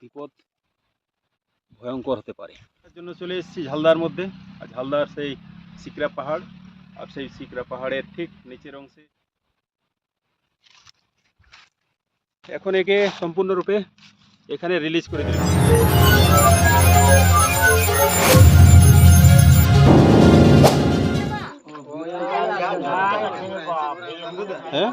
বিপদ ভয়ঙ্কর হতে পারে। তার জন্য চলে এসেছি ঝালদার মধ্যে। আর ঝালদার সেই সিকরা পাহাড়, আর সেই সিকরা পাহাড়ের ঠিক নিচের অংশে। এখন একে সম্পূর্ণরূপে এখানে রিলিজ করে দিলাম। হ্যাঁ?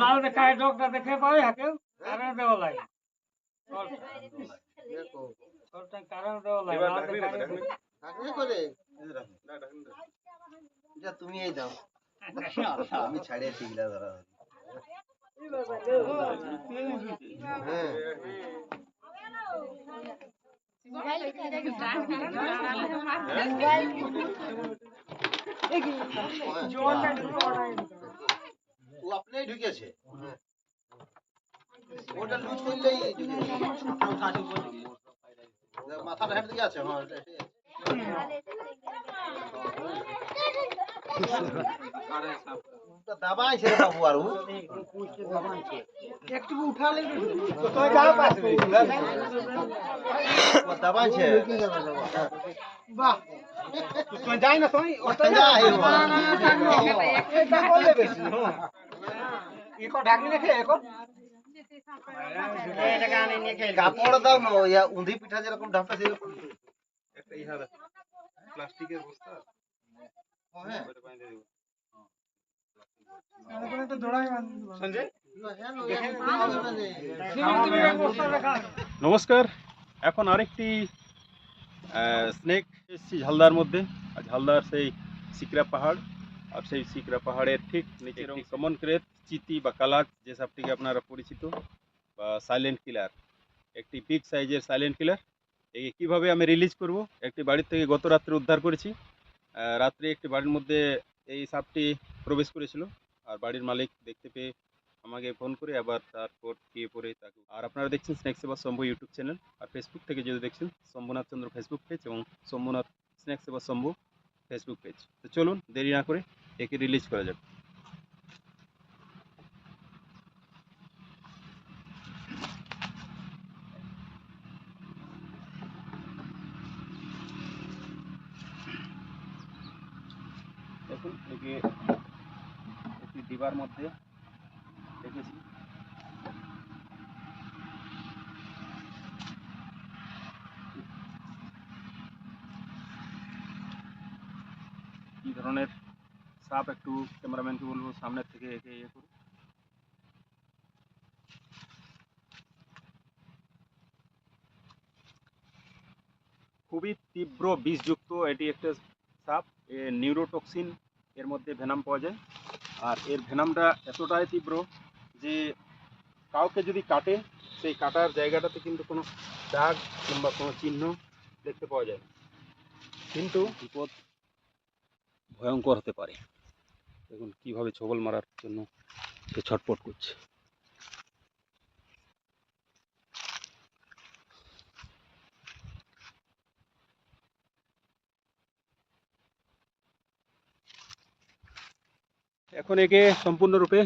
লাল দেখায় ডগটা দেখে পাবে হাকে কারণ দেওয়া লাগে কারণ দেওয়া লাগে তুমি এই দাও আমি ছাড়িয়ে গিলা ধরা হ্যাঁ ও আপনিই ঢুকেছে। ওটা লুজ করলেই মাথাটা হেঁটে দিকে আছে হ্যাঁ দাবাইছে রে বাবু আরু একটু উঠালে ও দাবাইছে বাহ। যাই না তুই ওটা যাই এটা করলে বেশি ইকো ঢাকনি রেখে এখন কাপড় দাও না ইয়া উঁধি পিঠা যেরকম ঢাকা সেরকম। একটা ইহার প্লাস্টিকের বস্তা। হ্যাঁ। নমস্কার। এখন আরেকটি স্নেক এসেছি ঝালদার মধ্যে। আর ঝালদার সেই সিকরা পাহাড়। আর সেই সিকরা পাহাড়ের ঠিক নিচের কমন ক্রেত চিতি বা কালাক যে সাপটিকে আপনারা পরিচিত বা সাইলেন্ট কিলার একটি বিগ সাইজের সাইলেন্ট কিলার এই কীভাবে আমি রিলিজ করব? একটি বাড়ির থেকে গত রাত্রে উদ্ধার করেছি। রাত্রে একটি বাড়ির মধ্যে এই সাপটি প্রবেশ করেছিল। আর বাড়ির মালিক দেখতে পেয়ে আমাকে ফোন করে আবার তারপর গিয়ে পরে তাকে। আর আপনারা দেখছেন snacks Seva Shambhu YouTube channel আর ফেসবুক থেকে যদি দেখছেন শম্ভুনাথ চন্দ্র ফেসবুক পেজ এবং শম্ভুনাথ স্ন্যাক্স সেবা শম্ভু ফেসবুক পেজ তো চলুন, দেরি না করে একে রিলিজ করা যাক। দেখুন একে ডিবার মধ্যে রেখেছি কি ধরনের সাপ একটু ক্যামেরাম্যানকে বলব, সামনের থেকে একে ইয়ে করুন খুবই তীব্র বিষযুক্ত এটি একটা সাপ নিউরোটক্সিন এর মধ্যে ভেনাম পাওয়া যায়। আর এর ভেনামটা এতটাই তীব্র যে কাউকে যদি কাটে, সেই কাটার জায়গাটাতে কিন্তু কোনো দাগ কিংবা কোনো চিহ্ন দেখতে পাওয়া যায়। কিন্তু বিপদ ভয়ঙ্কর হতে পারে দেখুন, কীভাবে ছবল মারার জন্য সে ছটপট করছে এখন একে সম্পূর্ণরূপে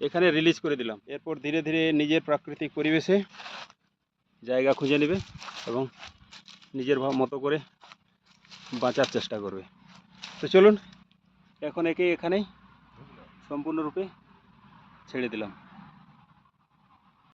এখানে রিলিজ করে দিলাম। এরপর ধীরে ধীরে নিজের প্রাকৃতিক পরিবেশে জায়গা খুঁজে নেবে এবং নিজের মতো করে বাঁচার চেষ্টা করবে। তো চলুন, এখন একে এখানেই সম্পূর্ণরূপে ছেড়ে দিলাম।